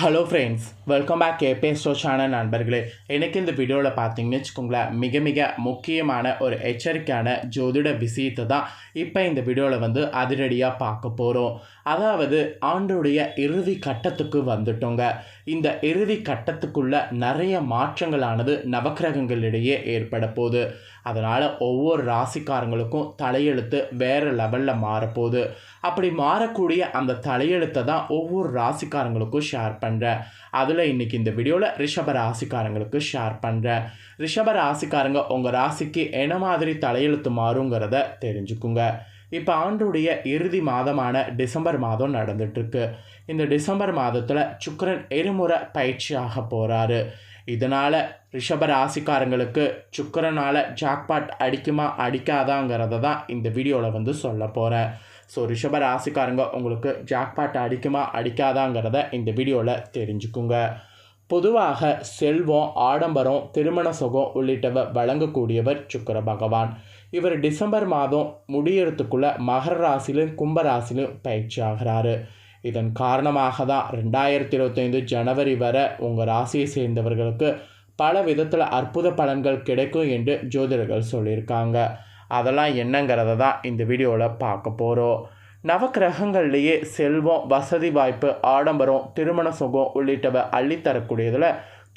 Hello friends welcome back கேபே ஸ்டோஷான நண்பர்களே. எனக்கு இந்த வீடியோவில் பார்த்தீங்கன்னு வச்சுக்கோங்களேன் மிக மிக முக்கியமான ஒரு எச்சரிக்கையான ஜோதிட விஷயத்தை தான் இப்போ இந்த வீடியோவில் வந்து அதிரடியாக பார்க்க போகிறோம் அதாவது ஆண்டுடைய இறுதி கட்டத்துக்கு வந்துட்டோங்க. இந்த இறுதி கட்டத்துக்குள்ள நிறைய மாற்றங்களானது நவக்கிரகங்களிடையே ஏற்பட போகுது. அதனால் ஒவ்வொரு ராசிக்காரங்களுக்கும் தலையெழுத்து வேறு லெவலில் மாறப்போகுது. அப்படி மாறக்கூடிய அந்த தலையெழுத்தை தான் ஒவ்வொரு ராசிக்காரங்களுக்கும் ஷேர் பண்ணுறேன் அதில் இன்றைக்கி இந்த வீடியோவில் ரிஷப ராசிக்காரங்களுக்கு ஷேர் பண்ணுறேன் ரிஷப ராசிக்காரங்க உங்கள் ராசிக்கு என்ன மாதிரி தலையெழுத்து மாறுங்கிறத தெரிஞ்சுக்குங்க. இப்போ ஆண்டுடைய இறுதி மாதமான டிசம்பர் மாதம் நடந்துட்டுருக்கு. இந்த டிசம்பர் மாதத்தில் சுக்கரன் இருமுறை பயிற்சியாக போகிறாரு இதனால் ரிஷப ராசிக்காரங்களுக்கு சுக்கரனால் ஜாக்பாட் அடிக்குமா அடிக்காதாங்கிறத தான் இந்த வீடியோவில் வந்து சொல்ல போகிறேன் ஸோ ரிஷப ராசிக்காரங்க உங்களுக்கு ஜாக்பாட் அடிக்குமா அடிக்காதாங்கிறத இந்த வீடியோவில் தெரிஞ்சுக்குங்க. பொதுவாக செல்வம் ஆடம்பரம் திருமண சுகம் உள்ளிட்டவை வழங்கக்கூடியவர் சுக்கர பகவான். இவர் டிசம்பர் மாதம் முடியறதுக்குள்ள மகர ராசிலும் கும்பராசிலும் பயிற்சி ஆகிறாரு. இதன் காரணமாக தான் ரெண்டாயிரத்தி இருபத்தைந்து ஜனவரி வரை உங்கள் ராசியை சேர்ந்தவர்களுக்கு பல விதத்தில் அற்புத பலன்கள் கிடைக்கும் என்று ஜோதிடர்கள் சொல்லியிருக்காங்க. அதெல்லாம் என்னங்கிறத தான் இந்த வீடியோவில் பார்க்க போகிறோம் நவக்கிரகங்கள்லேயே செல்வம் வசதி வாய்ப்பு ஆடம்பரம் திருமண சுகம் உள்ளிட்டவை அள்ளித்தரக்கூடியதில்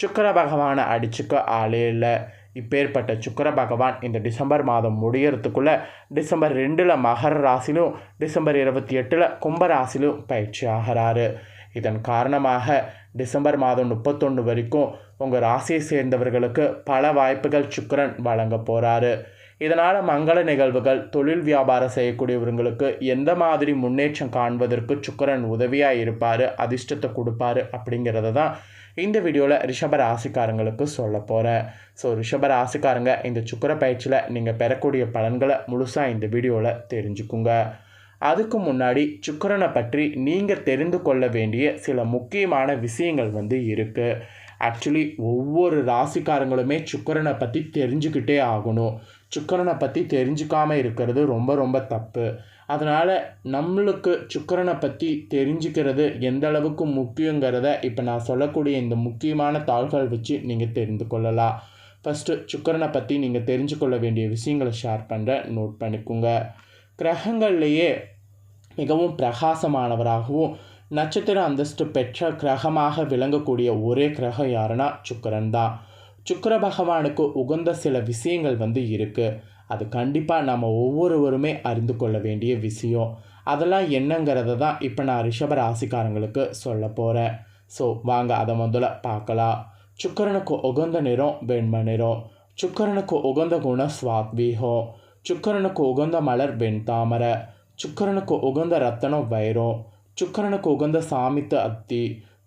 சுக்கர பகவானை அடிச்சுக்க ஆளே இல்லை. இப்பேற்பட்ட சுக்கர பகவான் இந்த டிசம்பர் மாதம் முடியறதுக்குள்ளே டிசம்பர் ரெண்டில் மகர ராசிலும் டிசம்பர் இருபத்தி எட்டில் கும்ப ராசிலும் பயிற்சி ஆகிறாரு. இதன் காரணமாக டிசம்பர் மாதம் முப்பத்தொன்று வரைக்கும் உங்கள் ராசியை சேர்ந்தவர்களுக்கு பல வாய்ப்புகள் சுக்கரன் வழங்க போகிறாரு இதனால் மங்கள நிகழ்வுகள் தொழில் வியாபாரம் செய்யக்கூடியவர்களுக்கு எந்த மாதிரி முன்னேற்றம் காண்பதற்கு சுக்கரன் உதவியாக இருப்பார் அதிர்ஷ்டத்தை கொடுப்பாரு அப்படிங்கிறத தான் இந்த வீடியோவில் ரிஷப ராசிக்காரங்களுக்கு சொல்ல போகிறேன் ஸோ ரிஷப ராசிக்காரங்க இந்த சுக்கர பயிற்சியில் நீங்கள் பெறக்கூடிய பலன்களை முழுசாக இந்த வீடியோவில் தெரிஞ்சுக்குங்க. அதுக்கு முன்னாடி சுக்கரனை பற்றி நீங்கள் தெரிந்து கொள்ள வேண்டிய சில முக்கியமான விஷயங்கள் வந்து இருக்குது ஆக்சுவலி ஒவ்வொரு ராசிக்காரங்களுமே சுக்கரனை பற்றி தெரிஞ்சுக்கிட்டே ஆகணும். சுக்கரனை பற்றி தெரிஞ்சுக்காமல் இருக்கிறது ரொம்ப ரொம்ப தப்பு. அதனால் நம்மளுக்கு சுக்கரனை பற்றி தெரிஞ்சுக்கிறது எந்த அளவுக்கு முக்கியங்கிறத இப்போ நான் சொல்லக்கூடிய இந்த முக்கியமான தாள்கள் வச்சு நீங்கள் தெரிந்து கொள்ளலாம். ஃபஸ்ட்டு சுக்கரனை பற்றி நீங்கள் தெரிஞ்சு கொள்ள வேண்டிய விஷயங்களை ஷேர் பண்ணுறேன் நோட் பண்ணிக்கோங்க. கிரகங்கள்லேயே மிகவும் பிரகாசமானவராகவும் நட்சத்திர அந்தஸ்து பெற்ற கிரகமாக விளங்கக்கூடிய ஒரே கிரகம் யாருன்னா சுக்கரன் தான். சுக்கர பகவானுக்கு உகந்த சில விஷயங்கள் வந்து இருக்குது அது கண்டிப்பாக நம்ம ஒவ்வொருவருமே அறிந்து கொள்ள வேண்டிய விஷயம். அதெல்லாம் என்னங்கிறத தான் இப்போ நான் ரிஷப ராசிக்காரங்களுக்கு சொல்ல போகிறேன் ஸோ வாங்க அதை முதல்ல பார்க்கலாம். சுக்கரனுக்கு உகந்த நிறம் வெண்மை நிறம். சுக்கரனுக்கு உகந்த குணம் சுவாத்வீகம். சுக்கரனுக்கு உகந்த மலர் வெண்தாமரை சுக்கரனுக்கு உகந்த ரத்தனம் வைரம். சுக்கரனுக்கு உகந்த சாமித்து அத்தி.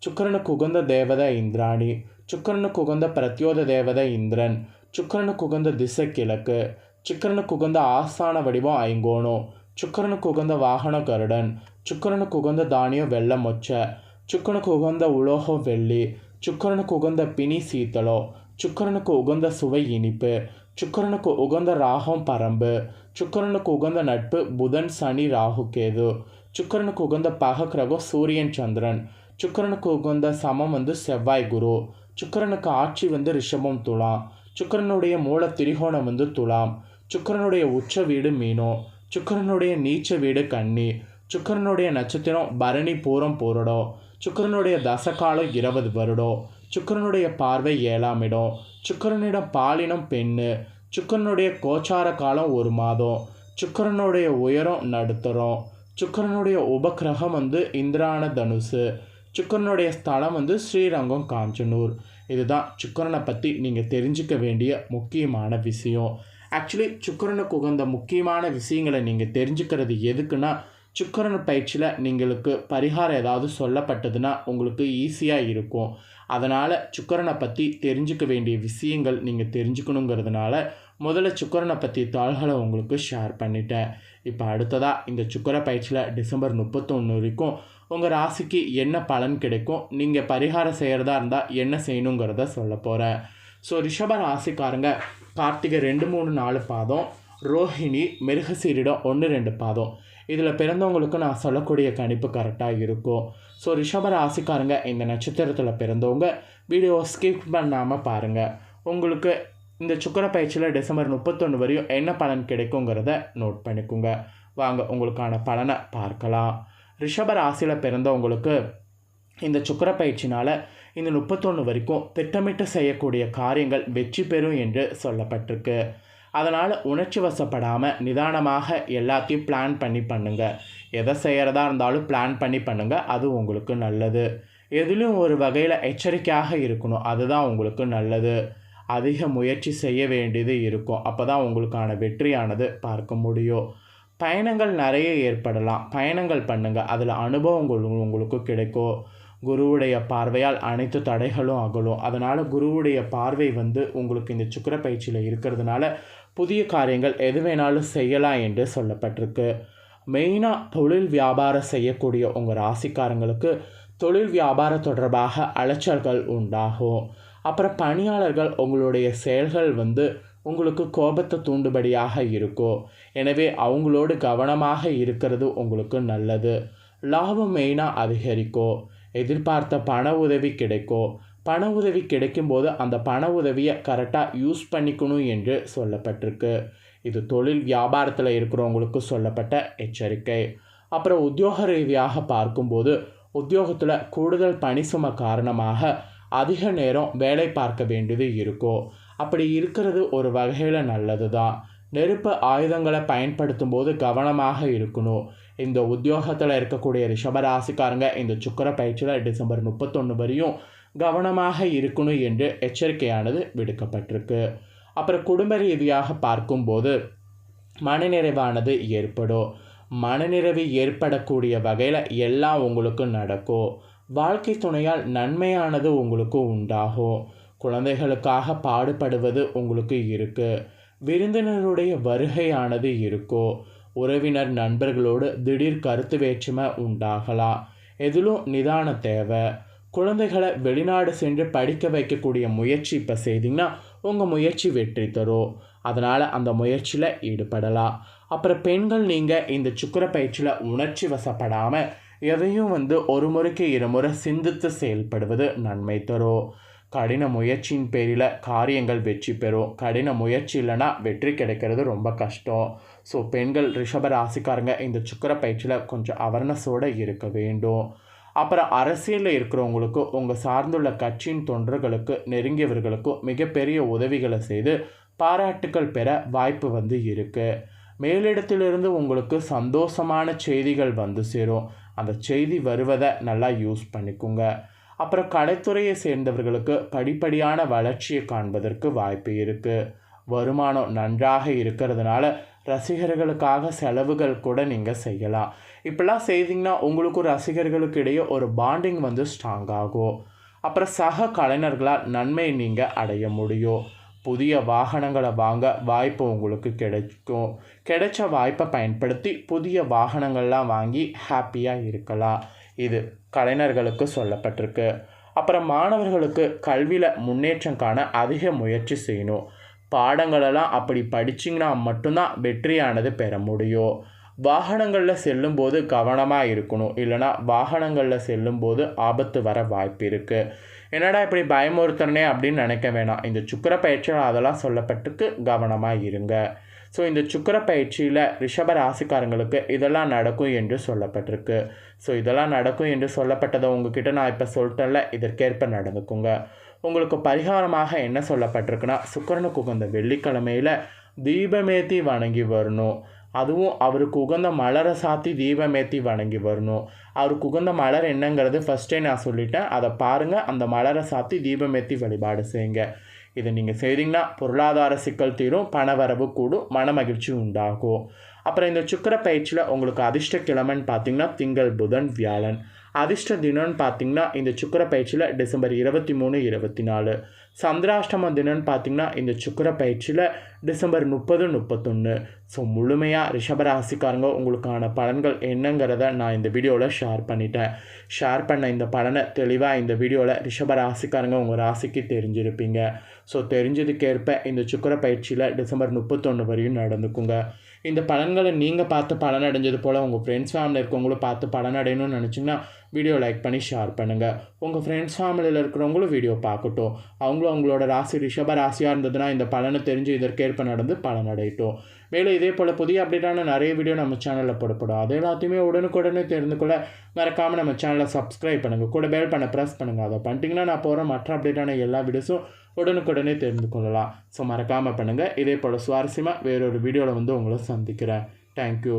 சுக்கரனுக்கு உகந்த தேவதை இந்திராணி. சுக்கரனுக்கு உகந்த பிரத்யோத தேவதை இந்திரன். சுக்கரனுக்கு உகந்த திசை கிழக்கு. சுக்கரனுக்கு உகந்த ஆசான வடிவம் ஐங்கோணம் சுக்கரனுக்கு உகந்த வாகன கருடன் சுக்கரனுக்கு உகந்த தானியம் வெள்ளை மொச்சை சுக்கரனுக்கு உகந்த உலோகம் வெள்ளி சுக்கரனுக்கு உகந்த பிணி சீத்தலோ சுக்கரனுக்கு உகந்த சுவை இனிப்பு சுக்கரனுக்கு உகந்த ராகம் பரம்பு சுக்கரனுக்கு உகந்த நட்பு புதன் சனி ராகு கேது சுக்கரனுக்கு உகந்த பக கிரகம் சூரியன் சந்திரன் சுக்கரனுக்கு உகந்த சமம் வந்து செவ்வாய் குரு சுக்கரனுக்கு ஆட்சி வந்து ரிஷபம் துலாம் சுக்கரனுடைய மூல திரிகோணம் வந்து துலாம் சுக்கரனுடைய உச்ச வீடு மீனோ சுக்கரனுடைய நீச்ச வீடு கன்னி சுக்கரனுடைய நட்சத்திரம் பரணி பூரம் பூரடம் சுக்கரனுடைய தசகாலம் இருபது வருடம் சுக்கரனுடைய பார்வை ஏழாம் இடம் சுக்கரனிடம் பாலினம் பெண்ணு சுக்கரனுடைய கோச்சார காலம் ஒரு மாதம் சுக்கரனுடைய உயரம் நடுத்தரம் சுக்கரனுடைய உபக்கிரகம் வந்து இந்திரான தனுசு சுக்கரனுடைய ஸ்தலம் வந்து ஸ்ரீரங்கம் காஞ்சனூர். இதுதான் சுக்கரனை பற்றி நீங்கள் தெரிஞ்சுக்க வேண்டிய முக்கியமான விஷயம். ஆக்சுவலி சுக்கரனுக்கு உகந்த முக்கியமான விஷயங்களை நீங்கள் தெரிஞ்சுக்கிறது எதுக்குன்னா சுக்கரன் பயிற்சியில் நீங்களுக்கு பரிகாரம் ஏதாவது சொல்லப்பட்டதுன்னா உங்களுக்கு ஈஸியாக இருக்கும். அதனால் சுக்கரனை பற்றி தெரிஞ்சுக்க வேண்டிய விஷயங்கள் நீங்கள் தெரிஞ்சுக்கணுங்கிறதுனால முதல்ல சுக்கரனை பற்றி தாள்களை உங்களுக்கு ஷேர் பண்ணிட்டேன். இப்போ அடுத்ததாக இந்த சுக்கர பயிற்சியில் டிசம்பர் முப்பத்தொன்று வரைக்கும் உங்கள் ராசிக்கு என்ன பலன் கிடைக்கும் நீங்கள் பரிகாரம் செய்கிறதா இருந்தால் என்ன செய்யணுங்கிறத சொல்ல போகிறேன் ஸோ ரிஷப ராசிக்காரங்க கார்த்திகை ரெண்டு மூணு நாலு பாதம் ரோஹிணி மிருகசீரிடம் ஒன்று ரெண்டு பாதம். இதில் பிறந்தவங்களுக்கு நான் சொல்லக்கூடிய கணிப்பு கரெக்டாக இருக்கும். ஸோ ஸோ ரிஷப ராசிக்காரங்க இந்த நட்சத்திரத்தில் பிறந்தவங்க வீடியோ ஸ்கிப் பண்ணாமல் பாருங்கள் உங்களுக்கு இந்த சுக்கர பயிற்சியில் டிசம்பர் முப்பத்தொன்று வரையும் என்ன பலன் கிடைக்குங்கிறத நோட் பண்ணிக்கோங்க. வாங்க உங்களுக்கான பலனை பார்க்கலாம். ரிஷப ராசியில் பிறந்தவங்களுக்கு இந்த சுக்கர பயிற்சினால் இந்த முப்பத்தொன்று வரைக்கும் திட்டமிட்டு செய்யக்கூடிய காரியங்கள் வெற்றி பெறும் என்று சொல்லப்பட்டிருக்கு. அதனால் உணர்ச்சி வசப்படாமல் நிதானமாக எல்லாத்தையும் பிளான் பண்ணி பண்ணுங்கள் எதை செய்கிறதா இருந்தாலும் பிளான் பண்ணி பண்ணுங்கள் அது உங்களுக்கு நல்லது. எதிலும் ஒரு வகையில் எச்சரிக்கையாக இருக்கணும். அதுதான் உங்களுக்கு நல்லது. அதிக முயற்சி செய்ய வேண்டியது இருக்கும். அப்போ தான் உங்களுக்கான வெற்றியானது பார்க்க முடியும். பயணங்கள் நிறைய ஏற்படலாம். பயணங்கள் பண்ணுங்கள் அதில் அனுபவங்கள் உங்களுக்கு கிடைக்கும். குருவுடைய பார்வையால் அனைத்து தடைகளும் அகலும். அதனால் குருவுடைய பார்வை வந்து உங்களுக்கு இந்த சுக்கர பயிற்சியில் இருக்கிறதுனால புதிய காரியங்கள் எது வேணாலும் செய்யலாம் என்று சொல்லப்பட்டிருக்கு. மெயினாக தொழில் வியாபாரம் செய்யக்கூடிய உங்கள் ராசிக்காரங்களுக்கு தொழில் வியாபாரம் தொடர்பாக அலைச்சல்கள் உண்டாகும். அப்புறம் பணியாளர்கள் உங்களுடைய செயல்கள் வந்து உங்களுக்கு கோபத்தை தூண்டுபடியாக இருக்கும். எனவே அவங்களோடு கவனமாக இருக்கிறது உங்களுக்கு நல்லது. லாபம் மெயினாக அதிகரிக்கும். எதிர்பார்த்த பண உதவி கிடைக்கும் பண உதவி கிடைக்கும்போது அந்த பண உதவியை கரெக்டாக யூஸ் பண்ணிக்கணும் என்று சொல்லப்பட்டிருக்கு. இது தொழில் வியாபாரத்தில் இருக்கிறவங்களுக்கு சொல்லப்பட்ட எச்சரிக்கை. அப்புறம் உத்தியோக ரீதியாக பார்க்கும்போது உத்தியோகத்தில் கூடுதல் பணி சும காரணமாக அதிக நேரம் வேலை பார்க்க வேண்டியது இருக்கும் அப்படி இருக்கிறது ஒரு வகையில் நல்லது தான் நெருப்பு ஆயுதங்களை பயன்படுத்தும் போது கவனமாக இருக்கணும். இந்த உத்தியோகத்தில் இருக்கக்கூடிய ரிஷபராசிக்காரங்க இந்த சுக்கர பயிற்சியில் டிசம்பர் முப்பத்தொன்று வரையும் கவனமாக இருக்கணும் என்று எச்சரிக்கையானது விடுக்கப்பட்டிருக்கு. அப்புறம் குடும்ப ரீதியாக பார்க்கும்போது மனநிறைவானது ஏற்படும். மனநிறைவு ஏற்படக்கூடிய வகையில் எல்லாம் உங்களுக்கு நடக்கும். வாழ்க்கை துணையால் நன்மையானது உங்களுக்கு உண்டாகும். குழந்தைகளுக்காக பாடுபடுவது உங்களுக்கு இருக்குது விருந்தினருடைய வருகையானது இருக்கும். உறவினர் நண்பர்களோடு திடீர் கருத்து வேற்றுமை உண்டாகலாம் எதிலும் நிதான தேவை. குழந்தைகளை வெளிநாடு சென்று படிக்க வைக்கக்கூடிய முயற்சி இப்போ செய்தீங்கன்னா உங்கள் முயற்சி வெற்றி தரும். அதனால் அந்த முயற்சியில் ஈடுபடலாம் அப்புறம் பெண்கள் நீங்கள் இந்த சுக்கர பயிற்சியில் உணர்ச்சி வசப்படாமல் எதையும் வந்து ஒரு முறைக்கு இருமுறை சிந்தித்து செயல்படுவது நன்மை தரும். கடின முயற்சியின் பேரில் காரியங்கள் வெற்றி பெறும். கடின முயற்சி இல்லைன்னா வெற்றி கிடைக்கிறது ரொம்ப கஷ்டம். ஸோ பெண்கள் ரிஷப ராசிக்காரங்க இந்த சுக்கர பயிற்சியில் கொஞ்சம் அவர்னஸோடு இருக்க வேண்டும். அப்புறம் அரசியலில் இருக்கிறவங்களுக்கு உங்கள் சார்ந்துள்ள கட்சியின் தொண்டர்களுக்கு நெருங்கியவர்களுக்கும் மிகப்பெரிய உதவிகளை செய்து பாராட்டுக்கள் பெற வாய்ப்பு வந்து இருக்குது மேலிடத்திலிருந்து உங்களுக்கு சந்தோஷமான செய்திகள் வந்து சேரும். அந்த செய்தி வருவதை நல்லா யூஸ் பண்ணிக்கோங்க. அப்புறம் கலைத்துறையை சேர்ந்தவர்களுக்கு படிப்படியான வளர்ச்சியை காண்பதற்கு வாய்ப்பு இருக்குது வருமானம் நன்றாக இருக்கிறதுனால ரசிகர்களுக்காக செலவுகள் கூட நீங்கள் செய்யலாம். இப்படிலாம் செய்தீங்கன்னா உங்களுக்கும் ரசிகர்களுக்கு இடையே ஒரு பாண்டிங் வந்து ஸ்ட்ராங் ஆகும். அப்புறம் சக கலைஞர்களால் நன்மை நீங்கள் அடைய முடியும். புதிய வாகனங்களை வாங்க வாய்ப்பு உங்களுக்கு கிடைக்கும். கிடைச்ச வாய்ப்பை பயன்படுத்தி புதிய வாகனங்கள்லாம் வாங்கி ஹாப்பியாக இருக்கலாம். இது கலைஞர்களுக்கு சொல்லப்பட்டிருக்கு. அப்புறம் மாணவர்களுக்கு கல்வியில் முன்னேற்றம் காண அதிக முயற்சி செய்யணும். பாடங்களெல்லாம் அப்படி படிச்சிங்கன்னா மட்டும்தான் வெற்றியானது பெற முடியும். வாகனங்களில் செல்லும்போது கவனமாக இருக்கணும். இல்லைனா வாகனங்களில் செல்லும்போது ஆபத்து வர வாய்ப்பு இருக்குது என்னடா இப்படி பயமுறுத்துறனே அப்படின்னு நினைக்க வேணாம். இந்த சுக்கர பயிற்சியில் அதெல்லாம் சொல்லப்பட்டிருக்கு. கவனமாக இருங்க. ஸோ இந்த சுக்கர பயிற்சியில் ரிஷப ராசிக்காரங்களுக்கு இதெல்லாம் நடக்கும் என்று சொல்லப்பட்டிருக்கு. ஸோ இதெல்லாம் நடக்கும் என்று சொல்லப்பட்டதை உங்ககிட்ட நான் இப்போ சொல்லிட்டேன்ல இதற்கேற்ப நடந்துக்குங்க. உங்களுக்கு பரிகாரமாக என்ன சொல்லப்பட்டிருக்குன்னா சுக்கரனுக்கு உகந்த வெள்ளிக்கிழமையில் தீபமேத்தி வணங்கி வரணும். அதுவும் அவருக்கு உகந்த மலரை சாத்தி தீபமேத்தி வணங்கி வரணும். அவருக்கு உகந்த மலர் என்னங்கிறது ஃபஸ்ட்டே நான் சொல்லிட்டேன். அதை பாருங்கள் அந்த மலரை சாத்தி தீபமேத்தி வழிபாடு செய்யுங்க. இதை நீங்கள் செய்தீங்கன்னா பொருளாதார சிக்கல் தீரும் பணவரவு கூடும் மன மகிழ்ச்சி உண்டாகும். அப்புறம் இந்த சுக்கர பயிற்சியில் உங்களுக்கு அதிர்ஷ்ட கிழமைன்னு பார்த்தீங்கன்னா திங்கள் புதன் வியாழன். அதிர்ஷ்ட தினம்னு பார்த்தீங்கன்னா இந்த சுக்கர பயிற்சியில் டிசம்பர் இருபத்தி மூணு இருபத்தி நாலு. சந்திராஷ்டம தினம்னு பார்த்தீங்கன்னா இந்த சுக்கர பயிற்சியில் டிசம்பர் முப்பது முப்பத்தொன்று ஸோ முழுமையாக ரிஷபராசிக்காரங்க உங்களுக்கான பலன்கள் என்னங்கிறத நான் இந்த வீடியோவில் ஷேர் பண்ணிட்டேன். ஷேர் பண்ண இந்த பலனை தெளிவாக இந்த வீடியோவில் ரிஷபராசிக்காரங்க உங்கள் ராசிக்கு தெரிஞ்சிருப்பீங்க. ஸோ தெரிஞ்சதுக்கேற்ப இந்த சுக்கர பயிற்சியில் டிசம்பர் முப்பத்தொன்று வரையும் நடந்துக்குங்க. இந்த பலன்களை நீங்கள் பார்த்து பலனடைஞ்சது போல் உங்கள் ஃப்ரெண்ட்ஸ் ஃபேமிலி இருக்கவங்களும் பார்த்து பலனடையணும்னு நினச்சிங்கன்னா வீடியோ லைக் பண்ணி ஷேர் பண்ணுங்கள் உங்கள் ஃப்ரெண்ட்ஸ் ஃபேமிலியில் இருக்கிறவங்களும் வீடியோ பார்க்கட்டும். அவங்களும் அவங்களோட ராசி ரிஷப ராசியாக இருந்ததுன்னா இந்த பலனை தெரிஞ்சு இதற்கேற்ப நடந்து பலனடையட்டும். மேலும் இதே போல் புதிய அப்டேட்டான நிறைய வீடியோ நம்ம சேனலில் போடப்படும். அது எல்லாத்தையுமே உடனுக்குடனே தெரிந்து கொள்ள மறக்காமல் நம்ம சேனலை சப்ஸ்கிரைப் பண்ணுங்கள் கூட பெல் பண்ண ப்ரெஸ் பண்ணுங்கள் அதை பண்ணிட்டீங்கன்னா நான் போகிற மற்ற அப்டேட்டான எல்லா வீடியோஸும் உடனுக்குடனே தெரிந்து கொள்ளலாம். ஸோ மறக்காமல் பண்ணுங்கள் இதே போல் சுவாரஸ்யமாக வேறொரு வீடியோவில் வந்து உங்களை சந்திக்கிறேன். தேங்க்யூ